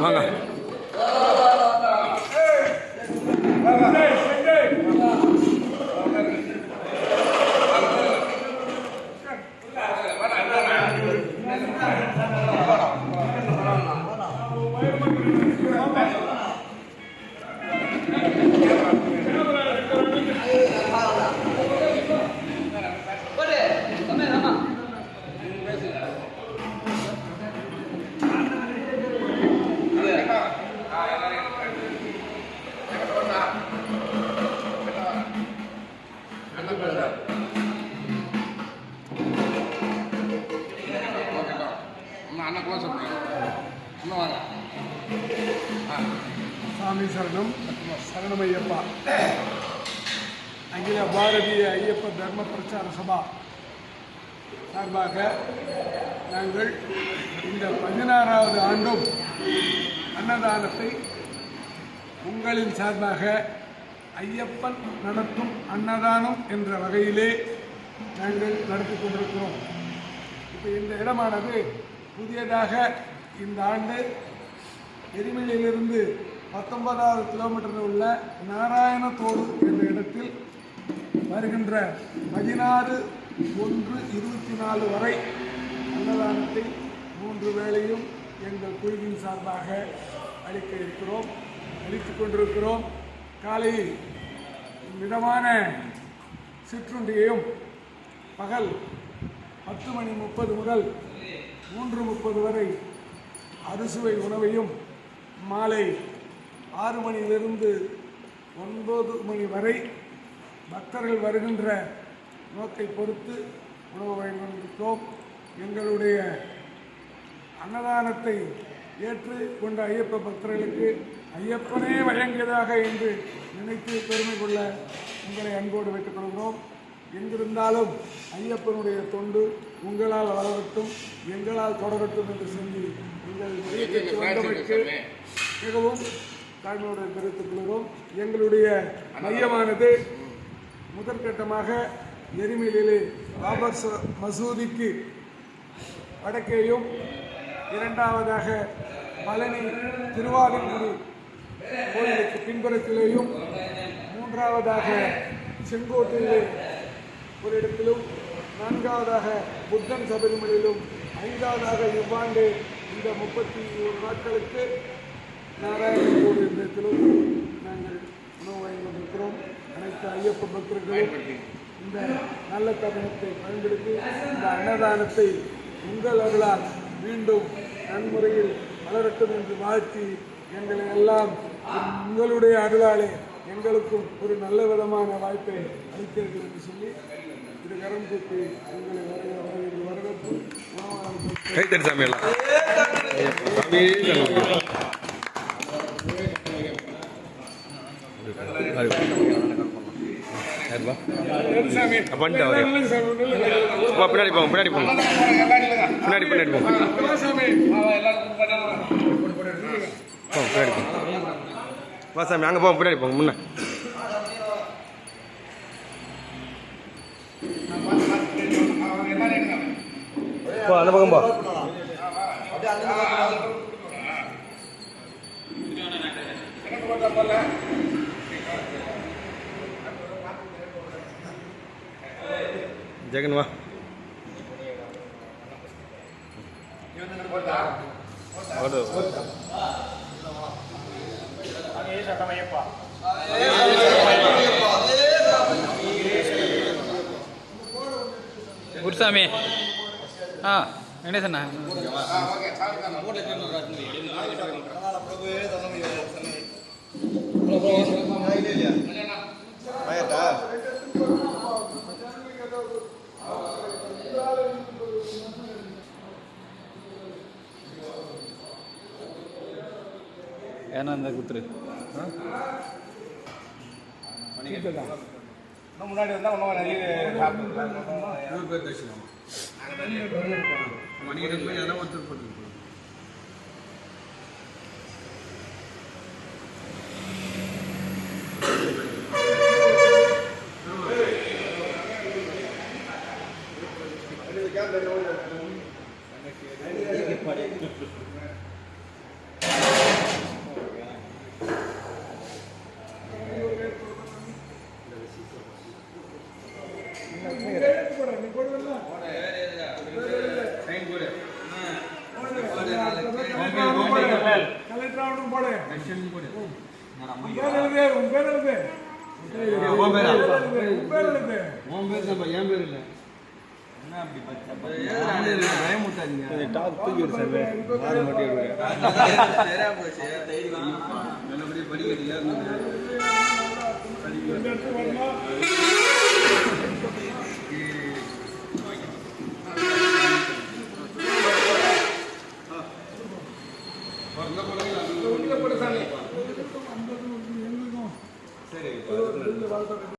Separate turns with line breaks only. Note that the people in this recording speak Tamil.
வாங்க
அண்ணா
சாமி சரணம் சரணம் ஐயப்பா அகில பாரதிய ஐயப்ப தர்ம பிரச்சார சபா சார்பாக நாங்கள் இந்த பதினாறாவது ஆண்டும் அன்னதானத்தை உங்களின் சார்பாக ஐயப்பன் நடத்தும் அன்னதானம் என்ற வகையிலே நாங்கள் நடத்தி கொண்டிருக்கிறோம். இப்போ இந்த இடமானது புதியதாக இந்த ஆண்டு எரிமலையிலிருந்து பத்தொன்பதாவது கிலோமீட்டரில் உள்ள நாராயணத்தோடு என்ற இடத்தில் வருகின்ற பதினாறு ஒன்று இருபத்தி நாலு வரை அன்னதானத்தை மூன்று வேளையும் எங்கள் குழுவின் சார்பாக அளிக்க இருக்கிறோம் அளித்து கொண்டிருக்கிறோம். காலையில் மிதமான சிற்றுண்டியையும் பகல் பத்து மணி முப்பது முதல் மூன்று முப்பது வரை அறுசுவை உணவையும் மாலை ஆறு மணியிலிருந்து ஒன்பது மணி வரை பக்தர்கள் வருகின்ற நோக்கை பொறுத்து உணவு வழங்கியிருக்கிறோம் எங்களுடைய அன்னதானத்தை ஏற்று கொண்ட ஐயப்ப பக்தர்களுக்கு ஐயப்பனே வழங்கியதாக என்று நினைத்து பெருமை கொள்ள உங்களை அன்போடு வைத்துக் கொள்கிறோம். எங்கிருந்தாலும் ஐயப்பனுடைய தொண்டு உங்களால் வளரட்டும் எங்களால் தொடரட்டும் என்று சொல்லி உங்கள் மிகவும் தங்களோட தெரிவித்துக் எங்களுடைய மையமானது முதற்கட்டமாக எரிமலையிலே பாபர் ச- மசூதிக்கு வடக்கேயும் இரண்டாவதாக பழனி திருவாதிங்குடி கோயிலுக்கு பின்புறத்திலேயும் மூன்றாவதாக செங்கோட்டையிலே ஒரு இடத்திலும் நான்காவதாக புத்தன் சபரிமலையிலும் ஐந்தாவதாக இவ்வாண்டு இந்த முப்பத்தி ஒரு நாட்களுக்கு நாராயணபூர் என்ற இடத்திலும் நாங்கள் உணவு வாங்கி கொண்டிருக்கிறோம் அனைத்து ஐயப்ப பக்தர்களும் இந்த நல்ல தருணத்தை பயன்படுத்தி இந்த அன்னதானத்தை உங்கள் அருளால் மீண்டும் நன்முறையில் வளரட்டும் என்று வாழ்த்தி எங்களை எல்லாம் உங்களுடைய அருளாலே எங்களுக்கும் ஒரு நல்ல விதமான வாய்ப்பை அளித்தீர்கள் என்று சொல்லி திரு கரம் கூப்பி உங்களை வருக வரவேற்று வரவேற்று
சாமி. பின்னாடி போங்க பின்னாடி போங்க பின்னாடி பின்னாடி போங்க போங்க பின்னாடி போங்க வா சாமி அங்கே போங்க பின்னாடி போங்க முன்ன போ அந்த பக்கம் போ ஜெகன் வா.
குருசாமி ஆ வெங்கடேசண்ணா ஏன்னா இந்த குத்துரு.
முன்னாடி வந்தா இன்னும் நிறைய
மணிகிட்ட போய் எல்லாம் ஒருத்தர் போட்டு
ஆ
போடு, நீ போடுவல்ல?
டைம் போடு
கலெக்டர் ஆகணும் போடு. உன் பேர் எழுது, உன் பேர் எழுது.
உன் பேரா?
உன் பேர் எழுது.
உன் பேர் தான் என் பேர் இல்லை. என்ன